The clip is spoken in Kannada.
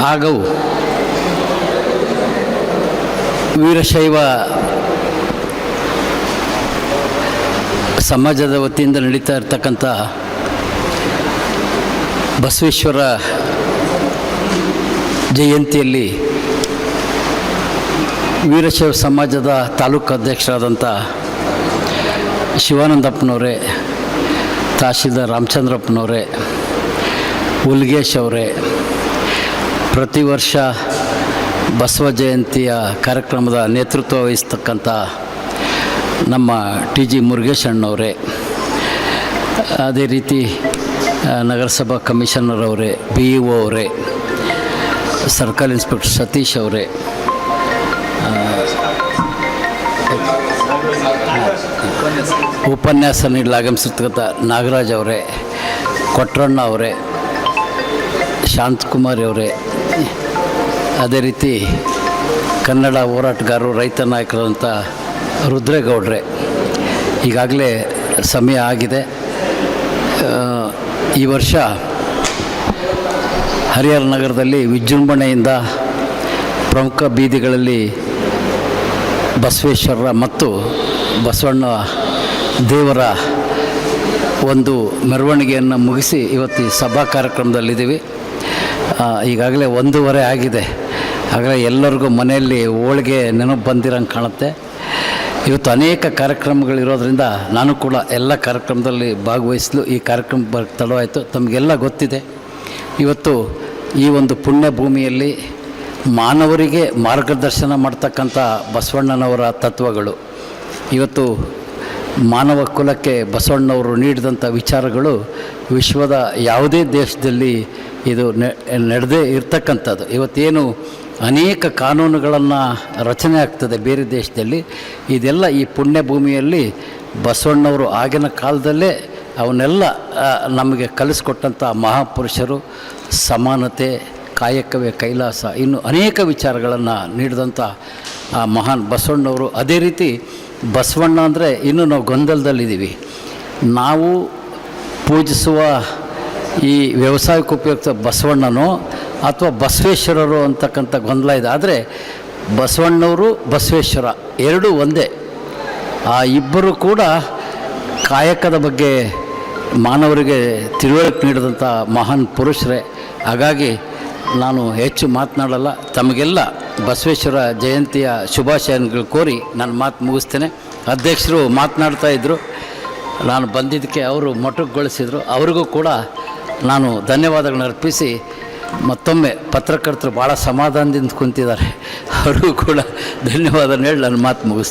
ಹಾಗೂ ವೀರಶೈವ ಸಮಾಜದ ವತಿಯಿಂದ ನಡೀತಾ ಇರ್ತಕ್ಕಂಥ ಬಸವೇಶ್ವರ ಜಯಂತಿಯಲ್ಲಿ ವೀರಶೈವ ಸಮಾಜದ ತಾಲೂಕು ಅಧ್ಯಕ್ಷರಾದಂಥ ಶಿವಾನಂದಪ್ಪನವರೇ, ತಹಶೀಲ್ದಾರ್ ರಾಮಚಂದ್ರಪ್ಪನವರೇ ಉಲ್ಗೇಶ್ ಅವರೇ ಪ್ರತಿ ವರ್ಷ ಬಸವ ಜಯಂತಿಯ ಕಾರ್ಯಕ್ರಮದ ನೇತೃತ್ವ ವಹಿಸ್ತಕ್ಕಂಥ ನಮ್ಮ ಟಿ ಜಿ ಮುರುಗೇಶ್ ಅಣ್ಣವರೇ ಅದೇ ರೀತಿ ನಗರಸಭಾ ಕಮಿಷನರ್ ಅವರೇ, ಬಿ ಇ ಒ ಅವರೇ, ಸರ್ಕಲ್ ಇನ್ಸ್ಪೆಕ್ಟರ್ ಸತೀಶ್ ಅವರೇ ಉಪನ್ಯಾಸ ನೀಡಲು ಆಗಮಿಸಿರ್ತಕ್ಕಂಥ ನಾಗರಾಜ್ ಅವರೇ, ಕೊಟ್ರಣ್ಣ ಅವರೇ ಶಾಂತಕುಮಾರಿ ಅವರೇ. ಅದೇ ರೀತಿ ಕನ್ನಡ ಹೋರಾಟಗಾರರು, ರೈತ ನಾಯಕರಾದಂಥ ರುದ್ರೇಗೌಡ್ರೆ. ಈಗಾಗಲೇ ಸಮಯ ಆಗಿದೆ. ಈ ವರ್ಷ ಹರಿಹರ ನಗರದಲ್ಲಿ ವಿಜೃಂಭಣೆಯಿಂದ ಪ್ರಮುಖ ಬೀದಿಗಳಲ್ಲಿ ಬಸವೇಶ್ವರರ ಮತ್ತು ಬಸವಣ್ಣ ದೇವರ ಒಂದು ಮೆರವಣಿಗೆಯನ್ನು ಮುಗಿಸಿ ಇವತ್ತು ಸಭಾ ಕಾರ್ಯಕ್ರಮದಲ್ಲಿದ್ದೀವಿ. ಈಗಾಗಲೇ ಒಂದೂವರೆ ಆಗಿದೆ. ಆಗಲೇ ಎಲ್ಲರಿಗೂ ಮನೆಯಲ್ಲಿ ಹೋಳಿಗೆ ನೆನಪು ಬಂದಿರಂಗೆ ಕಾಣುತ್ತೆ. ಇವತ್ತು ಅನೇಕ ಕಾರ್ಯಕ್ರಮಗಳಿರೋದ್ರಿಂದ ನಾನು ಕೂಡ ಎಲ್ಲ ಕಾರ್ಯಕ್ರಮದಲ್ಲಿ ಭಾಗವಹಿಸಲು, ಈ ಕಾರ್ಯಕ್ರಮ ಬ, ತಡವಾಯಿತು. ತಮಗೆಲ್ಲ ಗೊತ್ತಿದೆ. ಇವತ್ತು ಈ ಒಂದು ಪುಣ್ಯ ಭೂಮಿಯಲ್ಲಿ ಮಾನವರಿಗೆ ಮಾರ್ಗದರ್ಶನ ಮಾಡ್ತಕ್ಕಂಥ ಬಸವಣ್ಣನವರ ತತ್ವಗಳು. ಇವತ್ತು ಮಾನವ ಕುಲಕ್ಕೆ ಬಸವಣ್ಣವರು ನೀಡಿದಂಥ ವಿಚಾರಗಳು ವಿಶ್ವದ ಯಾವುದೇ ದೇಶದಲ್ಲಿ ಇದು ನಡೆದೇ ಇರ್ತಕ್ಕಂಥದ್ದು. ಇವತ್ತೇನು ಅನೇಕ ಕಾನೂನುಗಳನ್ನು ರಚನೆ ಆಗ್ತದೆ ಬೇರೆ ದೇಶದಲ್ಲಿ. ಇದೆಲ್ಲ ಈ ಪುಣ್ಯ ಭೂಮಿಯಲ್ಲಿ ಬಸವಣ್ಣವರು ಆಗಿನ ಕಾಲದಲ್ಲೇ ಅವನ್ನೆಲ್ಲ ನಮಗೆ ಕಲಿಸ್ಕೊಟ್ಟಂಥ ಮಹಾಪುರುಷರು, ಸಮಾನತೆ, ಕಾಯಕವೇ ಕೈಲಾಸ, ಇನ್ನು ಅನೇಕ ವಿಚಾರಗಳನ್ನು ನೀಡಿದಂಥ, ಆ, ಮಹಾನ್ ಬಸವಣ್ಣವರು ಅದೇ ರೀತಿ ಬಸವಣ್ಣ ಅಂದರೆ ಇನ್ನೂ ನಾವು ಗೊಂದಲದಲ್ಲಿದ್ದೀವಿ. ನಾವು ಪೂಜಿಸುವ ಈ ವ್ಯವಸಾಯಕ್ಕೆ ಉಪಯುಕ್ತ ಬಸವಣ್ಣನೋ ಅಥವಾ ಬಸವೇಶ್ವರರು ಅಂತಕ್ಕಂಥ ಗೊಂದಲ ಇದೆ. ಆದರೆ ಬಸವಣ್ಣವರು ಬಸವೇಶ್ವರ ಎರಡೂ ಒಂದೇ. ಆ ಇಬ್ಬರು ಕೂಡ ಕಾಯಕದ ಬಗ್ಗೆ ಮಾನವರಿಗೆ ತಿಳುವಳಿಕೆ ನೀಡಿದಂಥ ಮಹಾನ್ ಪುರುಷರೇ. ಹಾಗಾಗಿ ನಾನು ಹೆಚ್ಚು ಮಾತನಾಡಲ್ಲ, ತಮಗೆಲ್ಲ ಬಸವೇಶ್ವರ ಜಯಂತಿಯ ಶುಭಾಶಯಗಳು ಕೋರಿ ನಾನು ಮಾತು ಮುಗಿಸ್ತೇನೆ. ಅಧ್ಯಕ್ಷರು ಮಾತನಾಡ್ತಾ ಇದ್ದರು ನಾನು ಬಂದಿದ್ದಕ್ಕೆ ಅವರು ಮೊಟಕುಗೊಳಿಸಿದರು. ಅವರಿಗೂ ಕೂಡ ನಾನು ಧನ್ಯವಾದಗಳನ್ನ ಅರ್ಪಿಸಿ ಮತ್ತೊಮ್ಮೆ ಪತ್ರಕರ್ತರು ಭಾಳ ಸಮಾಧಾನದಿಂದ ಕುಂತಿದ್ದಾರೆ. ಅವ್ರಿಗೂ ಕೂಡ ಧನ್ಯವಾದ ಹೇಳಿ ನನ್ನ ಮಾತು ಮುಗಿಸ್ತೀನಿ.